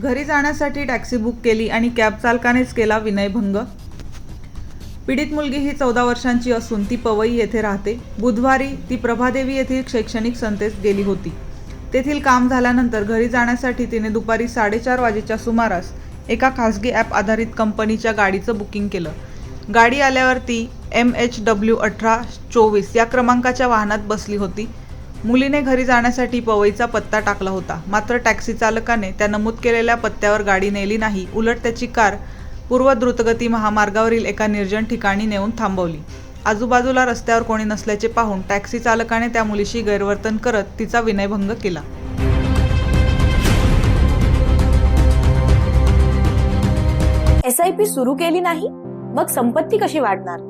घरी जाण्यासाठी taxi book केली आणि कॅब चालकानेच केला विनयभंग. पीडित मुलगी ही चौदा वर्षांची असून ती पवई येथे राहते. बुधवारी ती प्रभादेवी येथील शैक्षणिक संस्थेत गेली होती. तेथील काम झाल्यानंतर घरी जाण्यासाठी तिने दुपारी साडेचार वाजेच्या सुमारास एका खासगी ॲप आधारित कंपनीच्या गाडीचं बुकिंग केलं. गाडी आल्यावर ती एम एच डब्ल्यू अठरा चोवीस या क्रमांकाच्या वाहनात बसली होती. मुलीने घरी जाण्यासाठी पवईचा पत्ता टाकला होता. मात्र टॅक्सी चालकाने त्या नमूद केलेल्या पत्त्यावर गाडी नेली नाही. उलट त्याची कार पूर्व द्रुतगती महामार्गावरील एका निर्जन ठिकाणी नेऊन थांबवली. आजूबाजूला रस्त्यावर कोणी नसल्याचे पाहून टॅक्सी चालकाने त्या मुलीशी गैरवर्तन करत तिचा विनयभंग केला. एस आय पी सुरू केली नाही मग संपत्ती कशी वाढणार?